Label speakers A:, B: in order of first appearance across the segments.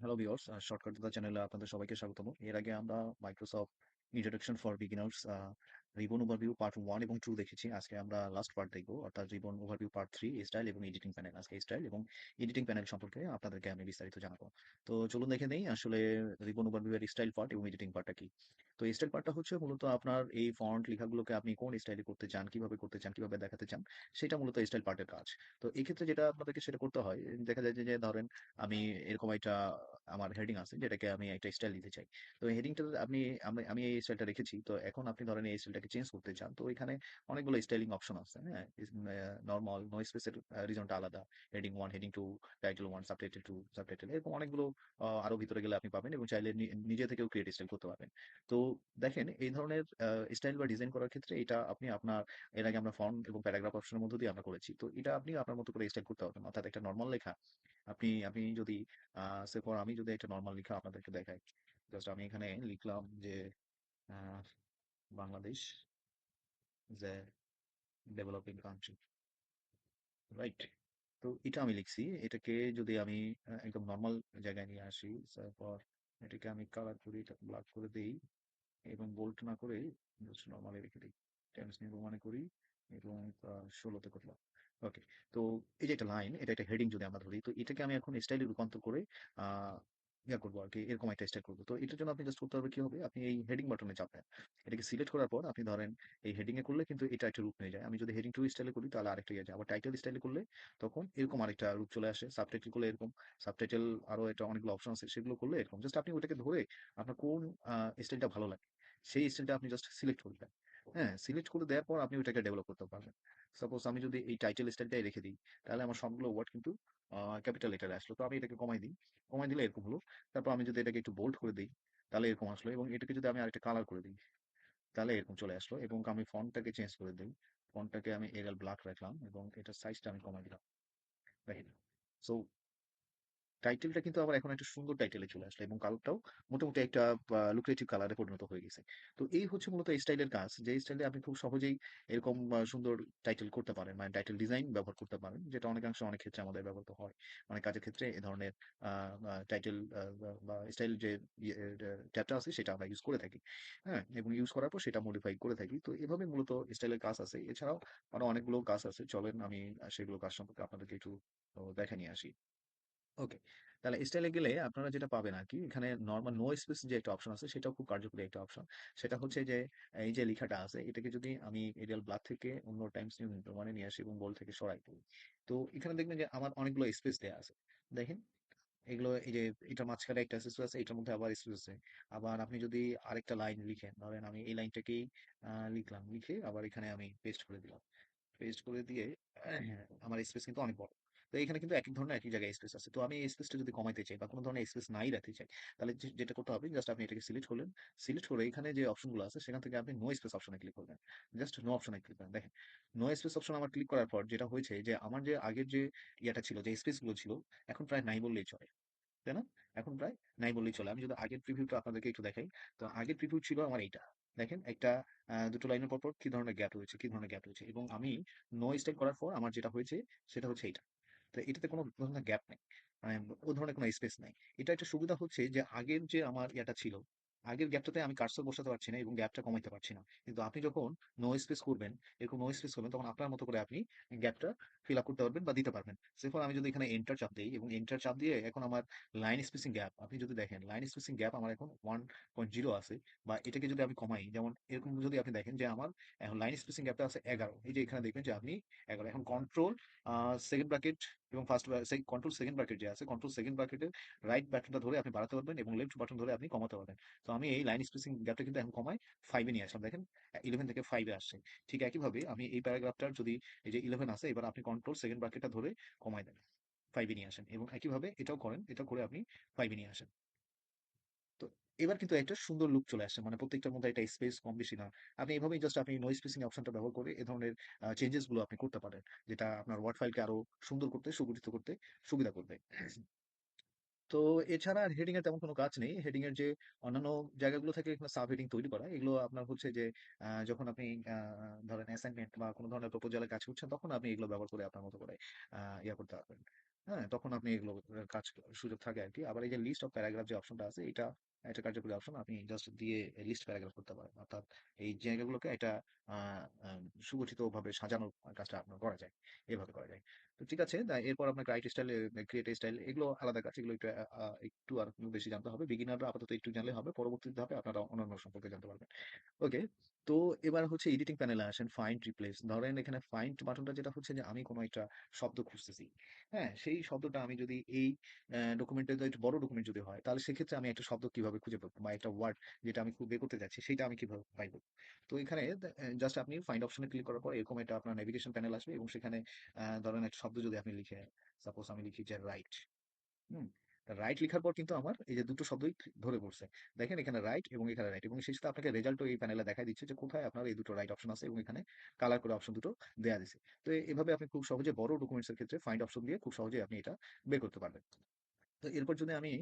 A: Hello viewers shortcut দাদা চ্যানেলে আপনাদের সবাইকে স্বাগতম। এর আগে আমরা Microsoft introduction for beginners ribbon overview part one এবং টু দেখেছি। আজকে আমরা লাস্ট পার্ট দেখব। অর্থাৎ ribbon overview part three style এবং এডিটিং প্যানেল আজকে স্টাইল এবং এডিটিং প্যানেল সম্পর্কে আপনাদেরকে আমি বিস্তারিত জানাব। তো চলুন দেখে নেই আসলে রিবন ওভারভিউ এর স্টাইল পার্ট এবং এডিটিং পার্টটা কি। তো স্টাইল পার্টটা হচ্ছে মূলত আপনার এই ফন্ট লেখাগুলোকে আপনি কোন স্টাইলে করতে চান, কীভাবে করতে চান, কীভাবে দেখাতে চান, সেটা মূলত স্টাইল পার্টের কাজ। তো এই ক্ষেত্রে যেটা আপনাদেরকে সেটা করতে হয়, দেখা যায় যে ধরেন আমি এরকম একটা আমার হেডিং আছে, যেটাকে আমি একটা স্টাইল দিতে চাই। তো হেডিংটা আপনি, আমি এই স্টাইলটা রেখেছি। তো এখন আপনি ধরেন এই স্টাইলটাকে চেঞ্জ করতে চান, তো এখানে অনেকগুলো স্টাইলিং অপশন আছে হ্যাঁ? নর্মাল নো স্পেসের রিজনটা আলাদা। Heading one heading two title one subtitle two subtitle এরকম অনেকগুলো আরও ভিতরে গেলে আপনি পাবেন এবং চাইলে নিজে থেকেও ক্রিয়েট স্টাইল করতে পারবেন। তো দেখেন, এই ধরনের স্টাইল বা ডিজাইন করার ক্ষেত্রে এটা আপনি আপনার, এর আগে আমরা ফন্ট এবং প্যারাগ্রাফ অপশনের মধ্য দিয়ে আমরা করেছি। তো এটা আপনি আপনার মতো করে স্টাইল করতে পারবেন। অর্থাৎ একটা নর্মাল লেখা। আপনি আপনি যদি সে আমি যদি একটা নর্মাল লেখা আপনাদেরকে দেখাই জাস্ট আমি এখানে লিখলাম যে বাংলাদেশ যে ডেভেলপিং কান্ট্রি রাইট তো এটা আমি লিখছি, এটাকে যদি আমি একদম নর্মাল জায়গায় নিয়ে আসি, তারপর এটাকে আমি কালার করি, এটা ব্ল্যাক করে দিই এবং বোল্ট না করে নর্মালি রেখে দিই। টাইমস নিউ মনে করি এবং ষোলোতে করলাম। ওকে। তো এই যে একটা লাইন, এটা একটা হেডিং যদি আমরা ধরি, তো এটাকে আমি এখন স্টাইলে রূপান্তর করে ইয়া করব আর কি এরকম একটা স্টাইল করব। তো এটার জন্য আপনি জাস্ট করতে হবে কি হবে? আপনি এই হেডিং বাটনে চাপবেন এটাকে সিলেক্ট করার পর আপনি ধরেন, এই হেডিং এ করলে কিন্তু এটা একটা রূপ নিয়ে যায়। আমি যদি হেডিং টু স্টাইলে করি, তাহলে আরেকটা ইয়ে যায়। আবার টাইটেল স্টাইলে করলে তখন এরকম আরেকটা রূপ চলে আসে। সাবটাইটেল করলে এরকম সাবটাইটেল আরও এটা অনেকগুলো অপশন আছে, সেগুলো করলে এরকম। জাস্ট আপনি ওটাকে ধরে আপনার কোন স্টাইলটা ভালো লাগে, সেই স্টাইলটা আপনি জাস্ট সিলেক্ট করবেন হ্যাঁ সিলেক্ট করে দেওয়ার পর আপনি ওইটাকে ডেভেলপ করতে পারবেন। সাপোজ আমি যদি এই টাইটেল স্টাইলটাই রেখে দিই, তাহলে আমার সবগুলো ওয়ার্ড কিন্তু ক্যাপিটাল লেটারে আসলো। তো আমি এটাকে কমাই দিই। কমাই দিলে এরকম হলো। তারপর আমি যদি এটাকে একটু বোল্ড করে দিই, তাহলে এরকম আসলো। এবং এটাকে যদি আমি আরেকটা কালার করে দিই, তাহলে এরকম চলে আসলো। এবং আমি ফন্টটাকে চেঞ্জ করে দিই। ফন্টটাকে আমি এরিয়াল ব্ল্যাক রাখলাম এবং এটার সাইজটা আমি কমাই দিলাম। সো টাইটেলটা কিন্তু আবার এখন একটা সুন্দর টাইটেলে চলে আসলো এবং কালারটাও মোটামুটি একটা লুক্রেটিভ কালারে পরিণত হয়ে গেছে। তো এই হচ্ছে মূলত স্টাইলের কাজ। যে স্টাইলে আপনি খুব সহজেই এরকম সুন্দর টাইটেল করতে পারেন মানে টাইটেল ডিজাইন ব্যবহার করতে পারেন, যেটা অনেকাংশে অনেক ক্ষেত্রে আমাদের ব্যবহৃত হয়। অনেক কাজের ক্ষেত্রে এই ধরনের টাইটেল বা স্টাইল যে ট্যাবটা আছে সেটা আমরা ইউজ করে থাকি। হ্যাঁ? এবং ইউজ করার পর সেটা মডিফাই করে থাকি। তো এভাবে মূলত স্টাইলের কাজ আছে। এছাড়াও আরও অনেকগুলো কাজ আছে। চলেন আমি সেগুলো কাজ সম্পর্কে আপনাদেরকে একটু দেখে নিয়ে আসি। ওকে। তাহলে স্টাইলে গেলে আপনারা যেটা পাবেন আর কি এখানে নর্মাল নো স্পেস যে একটা অপশন আছে সেটাও খুব কার্যকরী একটা অপশন সেটা হচ্ছে যে এই যে লেখাটা আছে এটাকে যদি আমি এরিয়াল ব্ল্যাক থেকে অন্য টাইমস নিউ মানে নিয়ে আসি এবং বল থেকে সরাই দিই তো এখানে দেখবেন যে আমার অনেকগুলো স্পেস দেওয়া আছে। দেখেন এগুলো এই যে এটার মাঝখানে একটা স্পেস আছে এটার মধ্যে আবার স্পেস আছে। আবার আপনি যদি আরেকটা লাইন লিখেন ধরেন আমি এই লাইনটাকেই লিখলাম লিখে আবার এখানে আমি পেস্ট করে দিলাম। পেস্ট করে দিয়ে আহ, আমার স্পেস কিন্তু অনেক বড়। তো এখানে কিন্তু এক এক ধরনের একই জায়গায় স্পেস আছে। তো আমি এই স্পেসটা যদি কমাইতে চাই বা কোনো ধরনের স্পেস নাই রাখতে চাই, তাহলে যেটা করতে হবে জাস্ট আপনি এটাকে সিলেক্ট করলেন। সিলেক্ট করে এখানে যে অপশনগুলো আছে, সেখান থেকে আপনি নো স্পেস অপশনে ক্লিক করবেন। জাস্ট নো অপশনে ক্লিক করেন দেখেন নো স্পেস অপশন আমার ক্লিক করার পর যেটা হয়েছে যে, আমার যে আগের যে ইয়াটা ছিল, যে স্পেসগুলো ছিল, এখন প্রায় নাই বললেই চলে। তাই না? এখন প্রায় নাই বললেই চলে। আমি যদি আগের প্রিভিউটা আপনাদেরকে একটু দেখাই, তো আগের প্রিভিউ ছিল আমার এইটা। দেখেন, একটা দুটো লাইনের পর পর কি ধরনের গ্যাপ রয়েছে, কি ধরনের গ্যাপ রয়েছে। এবং আমি নো স্টাইল করার পর আমার যেটা হয়েছে, সেটা হচ্ছে এইটা। এটাতে কোনো ধরনের গ্যাপ নেই। ও ধরনের কোনো স্পেস নাই। এটা একটা সুবিধা হচ্ছে যে, আগের যে আমার ইয়াটা ছিল, আগের গ্যাপটাতে আমি কার্সর বসাতে পারছি না এবং গ্যাপটা কমাইতে পারছি না। কিন্তু আপনি যখন নো স্পেস করবেন, এরকম নো স্পেস করবেন, তখন আপনার মতো করে আপনি গ্যাপটা ফিল আপ করতে পারবেন বা দিতে পারবেন। সেফর আমি যদি এখানে এন্টার চাপ দিই এবং এন্টার চাপ দিয়ে এখন আমার লাইন স্পেসিং গ্যাপ আপনি যদি দেখেন লাইন স্পেসিং গ্যাপ আমার এখন ওয়ান পয়েন্ট জিরো আছে বা এটাকে যদি আমি কমাই, যেমন এরকম যদি আপনি দেখেন যে আমার এখন লাইন স্পেসিং গ্যাপটা আছে এগারো। এই যে এখানে দেখবেন যে আপনি এগারো। এখন কন্ট্রোল সেকেন্ড ব্র্যাকেট এবং ফার্স্ট কন্ট্রোল সেকেন্ড ব্র্যাকেট যে আছে কন্ট্রোল সেকেন্ড ব্র্যাকেটের রাইট বাটনটা ধরে আপনি বাড়াতে পারবেন এবং লেফট বাটন ধরে আপনি কমাতে পারবেন। তো আমি এই লাইন স্পেসিং গ্যাপটা কিন্তু এখন কমাই ফাইভে নিয়ে আসলাম। দেখেন ইলেভেন থেকে ফাইভে আসছে। ঠিক একইভাবে আমি এই প্যারাগ্রাফটার যদি এই যে ইলেভেন আছে, এবার আপনি কন্ট্রোল সেকেন্ড ব্রাকেটটা ধরে কমাই দেন। ফাইভে নিয়ে আসেন এবং একইভাবে এটাও করেন, এটা করে আপনি ফাইভে নিয়ে আসেন। তো এবার কিন্তু একটা সুন্দর লুক চলে আসে মানে প্রত্যেকটার মধ্যে একটা স্পেস কম বেশি না। আপনি এভাবেই জাস্ট আপনি নয় স্পেসিং অপশনটা ব্যবহার করে এ ধরনের চেঞ্জেসগুলো আপনি করতে পারেন, যেটা আপনার ওয়ার্ড ফাইলকে আরও সুন্দর করতে, সুগঠিত করতে সুবিধা করবে। তো এছাড়া আর হেডিং এর তেমন কোনো কাজ নেই। হেডিং এর যে অন্যান্য জায়গাগুলো থেকে সাব হেডিং তৈরি করা। এগুলো আপনার হচ্ছে যে যখন আপনি আহ, ধরেন অ্যাসাইনমেন্ট বা কোনো ধরনের প্রপোজালে কাজ করছেন তখন আপনি এগুলো ব্যবহার করে আপনার মতো করে আহ, ইয়া করতে পারবেন। হ্যাঁ? তখন আপনি এগুলো কাজ সুযোগ থাকে আর কি আবার এই যে লিস্ট অফ প্যারাগ্রাফ যে অপশনটা আছে এটা একটা কার্যকরী অপশন। আপনি জাস্ট দিয়ে লিস্ট প্যারাগ্রাফ করতে পারেন। অর্থাৎ এই জায়গাগুলোকে একটা আ আ সুগঠিতভাবে সাজানোর কাজটা আপনার করা যায়। এভাবে করা যায়। তো ঠিক আছে। এরপর আপনার রাইট স্টাইল ক্রিয়েট স্টাইল এগুলো আলাদা কাজ। এগুলো একটু একটু আর বেশি জানতে হবে। বিগিনাররা আপাতত একটু জানলে হবে। পরবর্তী ধাপে আপনারা অন্যান্য সম্পর্কে জানতে পারবেন। ওকে। তো এবার হচ্ছে এডিটিং প্যানেলে আসেন ফাইন্ড রিপ্লেস। ধরেন এখানে ফাইন্ড বাটনটা যেটা হচ্ছে যে আমি কোনো একটা শব্দ খুঁজতেছি। হ্যাঁ? সেই শব্দটা আমি যদি এই ডকুমেন্টে একটু বড় ডকুমেন্ট যদি হয়, তাহলে সেক্ষেত্রে আমি একটা শব্দ কীভাবে খুঁজে পাবো? বা একটা ওয়ার্ড যেটা আমি বের করতে যাচ্ছি, সেটা আমি কীভাবে পাইবো? তো এখানে জাস্ট আপনি ফাইন্ড অপশনে ক্লিক করার পর এরকম একটা আপনার নেভিগেশন প্যানেল আসবে এবং সেখানে ধরেন একটা শব্দ যদি আপনি লিখে সাপোজ আমি লিখি যে রাইট। হুম? রাইট লেখার পর কিন্তু আমার এই যে দুটো শব্দই ধরে পড়ছে। দেখেন এখানে রাইট এবং এখানে রাইট এবং সেই সাথে আপনাকে রেজাল্টও এই প্যানেলে দেখায় দিচ্ছে যে কোথায় আপনার এই দুটো রাইট অপশন আছে এবং এখানে কালার করে অপশন দুটো দেওয়া দিছে। তো এভাবে আপনি খুব সহজে বড় ডকুমেন্টসের ক্ষেত্রে ফাইন্ড অপশন দিয়ে খুব সহজে আপনি এটা বের করতে পারবেন। তো এরপর যদি আমি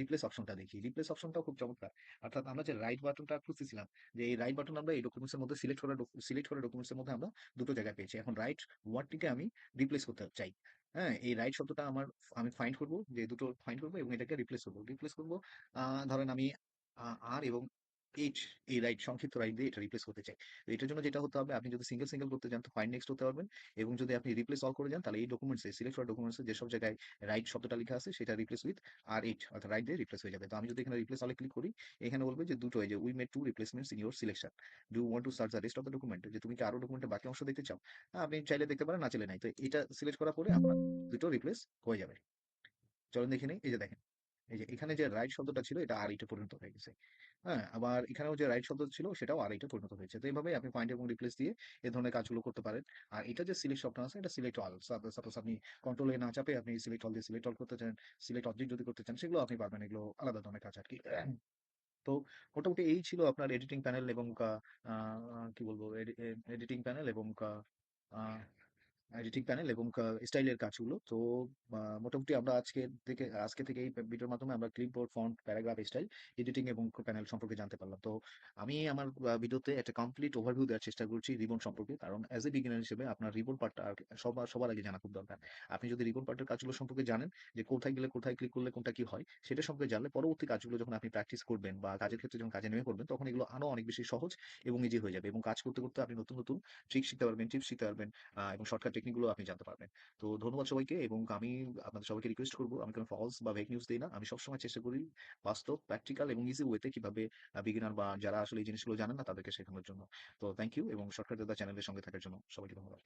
A: রিপ্লেস অপশনটা দেখি। রিপ্লেস অপশনটাও খুব চমৎকার। অর্থাৎ আমরা যে রাইট বাটনটা খুঁজতেছিলাম, যে এই রাইট বাটন আমরা এই ডকুমেন্টসের মধ্যে সিলেক্ট করা সিলেক্ট করা ডকুমেন্টসের মধ্যে আমরা দুটো জায়গায় পেয়েছি। এখন রাইট ওয়ার্ডটিকে আমি রিপ্লেস করতে চাই। হ্যাঁ? এই রাইট শব্দটা আমার, আমি ফাইন্ড করব, যে দুটো ফাইন্ড করব এবং এটাকে রিপ্লেস করব রিপ্লেস করব ধরেন আমি আর এবং এইচ এই রাইট সংক্ষিপ্ত রাইট দিয়ে এটা রিপ্লেস করতে চাই। তো এটার জন্য যেটা হতে হবে আপনি যদি সিঙ্গেল, সিঙ্গেল করতে চান তো ফাইন নেক্সট করতে পারবেন এবং যদি আপনি রিপ্লেস অল করে যান তাহলে এই ডকুমেন্টস সিলেক্ট করা ডকুমেন্টস যেসব জায়গায় রাইট শব্দটা লিখা আছে সেটা রিপ্লেস উইথ আর এইট অর্থাৎ রাইট দিয়ে রিপ্লেস হয়ে যাবে। তো আমি যদি এখানে রিপ্লেস অল ক্লিক করি, এখানে বলবে যে দুটো যে we made two replacements in your selection. Do want to search the rest of the document? যে তুমি কি আরও ডকুমেন্টের বাকি অংশ দেখতে চাও? আপনি চাইলে দেখতে পারেন, না চাইলে নাই। তো এটা সিলেক্ট করার পরে আপনার দুটো রিপ্লেস হয়ে যাবে। চলেন দেখে নেই। এই যে দেখেন। এই যে এখানে যে রাইট শব্দটা ছিল এটা আর8 এ পরিণত হয়ে গেছে। হ্যাঁ? আবার এখানেও যে রাইট শব্দ ছিল সেটাও আর8 এ পরিণত হয়েছে। তো এইভাবে আপনি ফাইন্ড এবং রিপ্লেস দিয়ে এ ধরনের কাজগুলো করতে পারেন। আর এটা যে সিলেক্ট অপশন আছে এটা সিলেক্ট অল। সাপোজ আপনি কন্ট্রোল এ না চাপে আপনি সিলেক্ট অল দিয়ে সিলেক্ট অল করতে চান, সিলেক্ট অবজেক্ট যদি করতে চান সেগুলো আপনি পারবেন। এগুলো আলাদা ধরনের কাজ আরকি। তো মোটামুটি এই ছিল আপনার এডিটিং প্যানেল এবং কা কি বলব এডিটিং প্যানেল এবং কা এডিটিং প্যানেল এবং স্টাইলের কাজগুলো। তো মোটামুটি আমরা আজকে থেকে আজকে থেকে এই ভিডিওর মাধ্যমে আমরা clipboard, font, paragraph style, editing এবং প্যানেল সম্পর্কে জানতে পারলাম। তো আমি আমার ভিডিওতে একটা কমপ্লিট ওভারভিউ দেওয়ার চেষ্টা করছি রিবন সম্পর্কে। কারণ অ্যাজ এ বিগিনার হিসেবে আপনার রিবন পার্টটা সবার সবার আগে জানা খুব দরকার। আপনি যদি রিবন পার্টের কাজগুলো সম্পর্কে জানেন যে কোথায় গেলে কোথায় ক্লিক করলে কোনটা কি হয়, সেটা সম্পর্কে জানলে পরবর্তী কাজগুলো যখন আপনি প্র্যাকটিস করবেন বা কাজের ক্ষেত্রে যখন কাজে নেমে পড়বেন তখন এগুলো আরও অনেক বেশি সহজ এবং ইজি হয়ে যাবে এবং কাজ করতে, করতে আপনি নতুন, নতুন ট্রিক শিখতে পারবেন, টিপস শিখতে পারবেন এবং শর্টকাট টেকনিকগুলো আপনি জানতে পারবেন। তো ধন্যবাদ সবাইকে এবং আমি আপনাদের সবাইকে রিকোয়েস্ট করব আমি কোনো ফলস বা ভেক নিউজ দিই না। আমি সবসময় চেষ্টা করি বাস্তব, প্র্যাকটিক্যাল এবং ইজি ওয়েতে কীভাবে বিগিনার বা যারা আসলে এই জিনিসগুলো জানেন না তাদেরকে শেখানোর জন্য। তো থ্যাংক ইউ এবং সরকার দাদা চ্যানেলের সঙ্গে থাকার জন্য সবাইকে ধন্যবাদ।